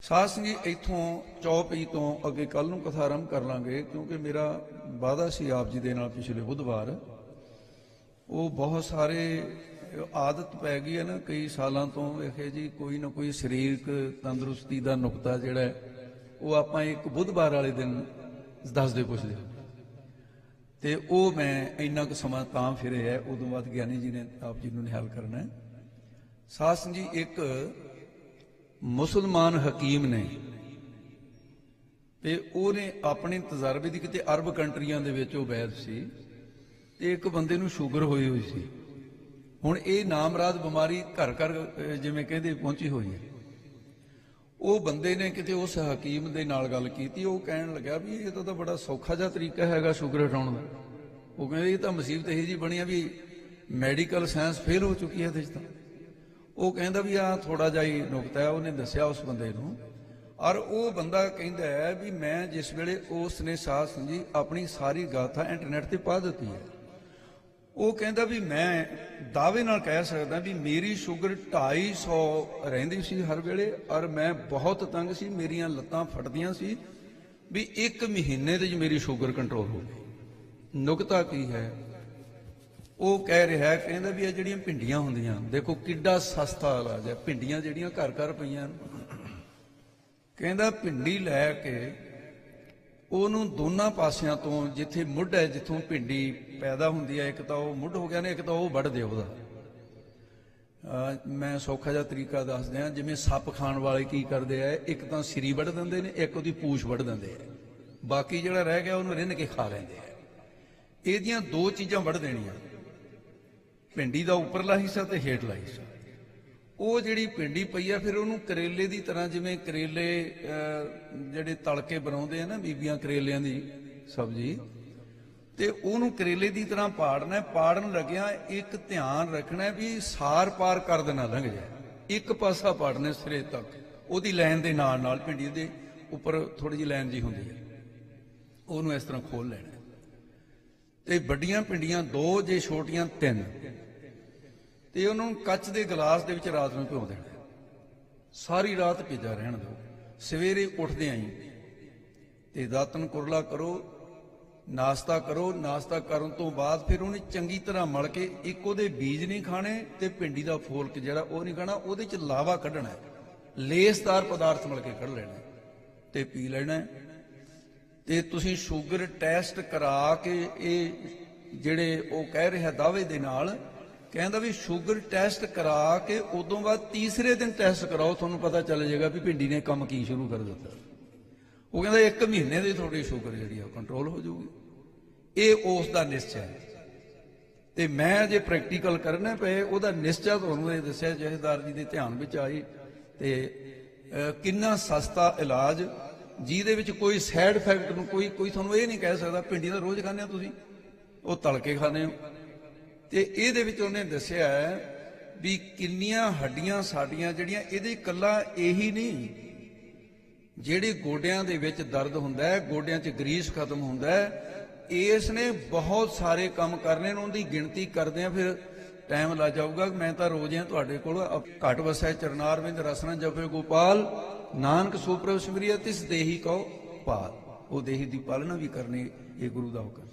ਸਾਧ ਸੰਗੀ ਇੱਥੋਂ ਚੌਪਈ ਤੋਂ ਅੱਗੇ ਕੱਲ ਨੂੰ ਕਥਾ ਆਰੰਭ ਕਰ ਲਾਂਗੇ, ਕਿਉਂਕਿ ਮੇਰਾ ਵਾਅਦਾ ਸੀ ਆਪ ਜੀ ਦੇ ਨਾਲ ਪਿਛਲੇ ਬੁੱਧਵਾਰ ਉਹ ਬਹੁਤ ਸਾਰੇ ਆਦਤ ਪੈ ਗਈ ਹੈ ਨਾ, ਕਈ ਸਾਲਾਂ ਤੋਂ ਵੇਖੇ ਜੀ, ਕੋਈ ਨਾ ਕੋਈ ਸਰੀਰਕ ਤੰਦਰੁਸਤੀ ਦਾ ਨੁਕਤਾ ਜਿਹੜਾ ਉਹ ਆਪਾਂ ਇੱਕ ਬੁੱਧਵਾਰ ਵਾਲੇ ਦਿਨ ਦੱਸਦੇ ਪੁੱਛਦੇ ਹਾਂ। ਤੇ ਉਹ ਮੈਂ ਇੰਨਾ ਕੁ ਸਮਾਂ ਤਾਂ ਫਿਰੇ ਹੈ ਉਦੋਂ ਬਾਅਦ ਗਿਆਨੀ ਜੀ ਨੇ ਆਪ ਜੀ ਨੂੰ ਨਿਹਾਲ ਕਰਨਾ ਹੈ ਸਾਧ ਸੰਗ ਜੀ ਇੱਕ ਮੁਸਲਮਾਨ ਹਕੀਮ ਨੇ ਤੇ ਉਹਨੇ ਆਪਣੇ ਤਜਰਬੇ ਦੀ ਕਿਤੇ ਅਰਬ ਕੰਟਰੀਆਂ ਦੇ ਵਿੱਚ ਉਹ ਵੈਦ ਸੀ ਤੇ ਇੱਕ ਬੰਦੇ ਨੂੰ ਸ਼ੂਗਰ ਹੋਈ ਹੋਈ ਸੀ। ਹੁਣ ਇਹ ਨਾਮਰਾਦ ਬਿਮਾਰੀ ਘਰ ਘਰ ਜਿਵੇਂ ਕਹਿੰਦੇ ਪਹੁੰਚੀ ਹੋਈ ਹੈ। ਉਹ ਬੰਦੇ ਨੇ ਕਿਤੇ ਉਸ ਹਕੀਮ ਦੇ ਨਾਲ ਗੱਲ ਕੀਤੀ, ਉਹ ਕਹਿਣ ਲੱਗਾ ਵੀ ਇਹ ਤਾਂ ਬੜਾ ਸੌਖਾ ਜਿਹਾ ਤਰੀਕਾ ਹੈਗਾ ਸ਼ੂਗਰ ਹਟਾਉਣ ਦਾ। ਉਹ ਕਹਿੰਦੇ ਇਹ ਤਾਂ ਮੁਸੀਬਤ ਇਹ ਜੀ ਬਣੀ ਆ ਵੀ ਮੈਡੀਕਲ ਸਾਇੰਸ ਫੇਲ ਹੋ ਚੁੱਕੀ ਹੈ ਇਹਦੇ 'ਚ ਤਾਂ। ਉਹ ਕਹਿੰਦਾ ਵੀ ਆ ਥੋੜਾ ਜਿਹਾ ਹੀ ਨੁਕਤਾ ਹੈ, ਉਹਨੇ ਦੱਸਿਆ ਉਸ ਬੰਦੇ ਨੂੰ। ਔਰ ਉਹ ਬੰਦਾ ਕਹਿੰਦਾ ਹੈ ਵੀ ਮੈਂ ਜਿਸ ਵੇਲੇ ਉਸ ਨੇ ਸਾਧ ਸੰਜੀ ਆਪਣੀ ਸਾਰੀ ਗਾਥਾ ਇੰਟਰਨੈਟ ਤੇ ਪਾ ਦਿੱਤੀ ਹੈ। ਉਹ ਕਹਿੰਦਾ ਵੀ ਮੈਂ ਦਾਅਵੇ ਨਾਲ ਕਹਿ ਸਕਦਾ ਵੀ ਮੇਰੀ ਸ਼ੂਗਰ 250 ਰਹਿੰਦੀ ਸੀ ਹਰ ਵੇਲੇ, ਔਰ ਮੈਂ ਬਹੁਤ ਤੰਗ ਸੀ, ਮੇਰੀਆਂ ਲੱਤਾਂ ਫਟਦੀਆਂ ਸੀ ਵੀ ਇੱਕ ਮਹੀਨੇ ਦੇ ਵਿੱਚ ਮੇਰੀ ਸ਼ੂਗਰ ਕੰਟਰੋਲ ਹੋ ਗਈ। ਨੁਕਤਾ ਕੀ ਹੈ? ਉਹ ਕਹਿ ਰਿਹਾ ਕਹਿੰਦਾ ਵੀ ਇਹ ਜਿਹੜੀਆਂ ਭਿੰਡੀਆਂ ਹੁੰਦੀਆਂ, ਦੇਖੋ ਕਿੱਡਾ ਸਸਤਾ ਇਲਾਜ ਹੈ। ਭਿੰਡੀਆਂ ਜਿਹੜੀਆਂ ਘਰ ਘਰ ਪਈਆਂ ਕਹਿੰਦਾ ਭਿੰਡੀ ਲੈ ਕੇ ਉਹਨੂੰ ਦੋਨਾਂ ਪਾਸਿਆਂ ਤੋਂ ਜਿੱਥੇ ਮੁੱਢ ਹੈ, ਜਿੱਥੋਂ ਭਿੰਡੀ ਪੈਦਾ ਹੁੰਦੀ ਹੈ, ਇੱਕ ਤਾਂ ਉਹ ਮੁੱਢ ਹੋ ਗਿਆ ਨੇ, ਇੱਕ ਤਾਂ ਉਹ ਵੱਢ ਦਿਓ ਉਹਦਾ। ਮੈਂ ਸੌਖਾ ਜਿਹਾ ਤਰੀਕਾ ਦੱਸ ਦਿਆਂ, ਜਿਵੇਂ ਸੱਪ ਖਾਣ ਵਾਲੇ ਕੀ ਕਰਦੇ ਆ, ਇੱਕ ਤਾਂ ਸਿਰੀ ਵੱਢ ਦਿੰਦੇ ਨੇ, ਇੱਕ ਉਹਦੀ ਪੂਛ ਵੱਢ ਦਿੰਦੇ ਆ। ਬਾਕੀ ਜਿਹੜਾ ਰਹਿ ਗਿਆ, ਉਹਨੂੰ ਰਿੰਨ ਕੇ ਖਾ ਲੈਂਦੇ ਆ। ਇਹਦੀਆਂ ਦੋ ਚੀਜ਼ਾਂ ਵੱਢ ਦੇਣੀਆਂ। ਭਿੰਡੀ ਦਾ ਉੱਪਰਲਾ ਹਿੱਸਾ ਤੇ ਹੇਠਲਾ ਹਿੱਸਾ। ਉਹ ਜਿਹੜੀ ਭਿੰਡੀ ਪਈ ਆ, ਫਿਰ ਉਹਨੂੰ ਕਰੇਲੇ ਦੀ ਤਰ੍ਹਾਂ ਜਿਵੇਂ ਕਰੇਲੇ ਜਿਹੜੇ ਤਲ ਬਣਾਉਂਦੇ ਆ ਨਾ ਬੀਬੀਆਂ ਕਰੇਲਿਆਂ ਦੀ ਸਬਜ਼ੀ, ਤੇ ਉਹਨੂੰ ਕਰੇਲੇ ਦੀ ਤਰ੍ਹਾਂ ਪਾੜਨਾ ਪਾੜਨ ਲੱਗਿਆ ਇੱਕ ਧਿਆਨ ਰੱਖਣਾ ਵੀ ਸਾਰ ਪਾਰ ਕਰ ਦੇਣਾ ਲੰਘ ਜਾਏ। ਇੱਕ ਪਾਸਾ ਪਾੜਨਾ ਸਿਰੇ ਤੱਕ। ਉਹਦੀ ਲਾਈਨ ਦੇ ਨਾਲ ਨਾਲ ਭਿੰਡੀ ਦੇ ਉੱਪਰ ਥੋੜੀ ਜਿਹੀ ਲਾਈਨ ਜੀ ਹੁੰਦੀ ਹੈ। ਉਹਨੂੰ ਇਸ ਤਰ੍ਹਾਂ ਖੋਲ ਲੈਣਾ ਤੇ ਵੱਡੀਆਂ ਭਿੰਡੀਆਂ ਦੋ ਜੇ ਛੋਟੀਆਂ ਤਿੰਨ। ਤੇ ਉਹਨੂੰ ਕੱਚ ਦੇ ਗਲਾਸ ਦੇ ਵਿੱਚ ਰਾਤ ਨੂੰ ਭਿਓ ਦੇਣਾ। ਸਾਰੀ ਰਾਤ ਭਿੱਜਾ ਰਹਿਣ ਦਿਓ। ਸਵੇਰੇ ਉੱਠਦੇ ਆਂ ਤੇ ਦਾਤਨ ਕੁਰਲਾ ਕਰੋ, ਨਾਸ਼ਤਾ ਕਰੋ, ਨਾਸ਼ਤਾ ਕਰਨ ਤੋਂ ਬਾਅਦ ਫਿਰ ਉਹਨੇ ਚੰਗੀ ਤਰ੍ਹਾਂ ਮਲ ਕੇ ਇੱਕ ਉਹਦੇ ਬੀਜ ਨਹੀਂ ਖਾਣੇ ਤੇ ਭਿੰਡੀ ਦਾ ਫੋਲਕ ਜਿਹੜਾ ਉਹ ਨਹੀਂ ਖਾਣਾ, ਉਹਦੇ ਚ ਲਾਵਾ ਕੱਢਣਾ। ਲੇਸਦਾਰ ਪਦਾਰਥ ਮਲ ਕੇ ਕੱਢ ਲੈਣਾ। ਹੈ ਤੇ ਪੀ ਲੈਣਾ। ਤੇ ਤੁਸੀਂ ਸ਼ੂਗਰ ਟੈਸਟ ਕਰਾ ਕੇ ਇਹ ਜਿਹੜੇ ਉਹ ਕਹਿ ਰਿਹਾ ਦਾਅਵੇ ਦੇ ਨਾਲ ਕਹਿੰਦਾ ਵੀ ਸ਼ੂਗਰ ਟੈਸਟ ਕਰਾ ਕੇ ਉਦੋਂ ਬਾਅਦ ਤੀਸਰੇ ਦਿਨ ਟੈਸਟ ਕਰਾਓ ਤੁਹਾਨੂੰ ਪਤਾ ਚੱਲ ਜਾਏਗਾ ਵੀ ਭਿੰਡੀ ਨੇ ਕੰਮ ਕੀ ਸ਼ੁਰੂ ਕਰ ਦਿੱਤਾ। ਉਹ ਕਹਿੰਦਾ ਇੱਕ ਮਹੀਨੇ ਦੀ ਤੁਹਾਡੀ ਸ਼ੂਗਰ ਜਿਹੜੀ ਆ ਕੰਟਰੋਲ ਹੋ ਜਾਊਗੀ। ਇਹ ਉਸ ਦਾ ਨਿਸ਼ਚੈ ਹੈ। ਤੇ ਮੈਂ ਜੇ ਪ੍ਰੈਕਟੀਕਲ ਕਰਨਾ ਪਏ ਉਹਦਾ ਨਿਸ਼ਚੈ ਤੁਹਾਨੂੰ ਇਹ ਦੱਸਿਆ ਜਹੇਦਾਰ ਜੀ ਦੇ ਧਿਆਨ ਵਿੱਚ ਆਈ ਤੇ ਅਹ, ਕਿੰਨਾ ਸਸਤਾ ਇਲਾਜ ਜਿਹਦੇ ਵਿੱਚ ਕੋਈ ਸਾਈਡ ਇਫੈਕਟ ਨੂੰ ਕੋਈ ਕੋਈ ਤੁਹਾਨੂੰ ਇਹ ਨਹੀਂ ਕਹਿ ਸਕਦਾ ਭਿੰਡੀ ਦਾ ਰੋਜ਼ ਖਾਂਦੇ ਹੋ ਤੁਸੀਂ? ਉਹ ਤਲ ਕੇ ਖਾਂਦੇ ਹੋ। ਤੇ ਇਹਦੇ ਵਿੱਚ ਉਹਨੇ ਦੱਸਿਆ ਵੀ ਕਿੰਨੀਆਂ ਹੱਡੀਆਂ ਸਾਡੀਆਂ ਜਿਹੜੀਆਂ, ਇਹਦੇ ਕੱਲਾ ਇਹੀ ਨਹੀਂ, ਜਿਹੜੇ ਗੋਡਿਆਂ ਦੇ ਵਿੱਚ ਦਰਦ ਹੁੰਦਾ ਹੈ, ਗੋਡਿਆਂ 'ਚ ਗਰੀਸ ਖਤਮ ਹੁੰਦਾ ਹੈ, ਇਸ ਨੇ ਬਹੁਤ ਸਾਰੇ ਕੰਮ ਕਰਨੇ ਨੇ, ਉਹਦੀ ਗਿਣਤੀ ਕਰਦੇ ਆ ਫਿਰ ਟਾਈਮ ਲੱਗ ਜਾਊਗਾ, ਮੈਂ ਤਾਂ ਰੋਜ਼ ਹੀ ਤੁਹਾਡੇ ਕੋਲ। ਅਪ- ਘਟ ਵਸੈ ਚਰਨਾਰਵਿੰਦ ਰਸਨਾ ਜਪੇ ਗੋਪਾਲ। ਨਾਨਕ ਸੁਪਰਵ ਸਿਮਰਿਆ, ਤਿਸ ਦੇਹੀ ਕਉ ਪਾਲ। ਉਹ ਦੇਹੀ ਦੀ ਪਾਲਣਾ ਵੀ ਕਰਨੀ, ਇਹ ਗੁਰੂ ਦਾ ਹੁਕਮ।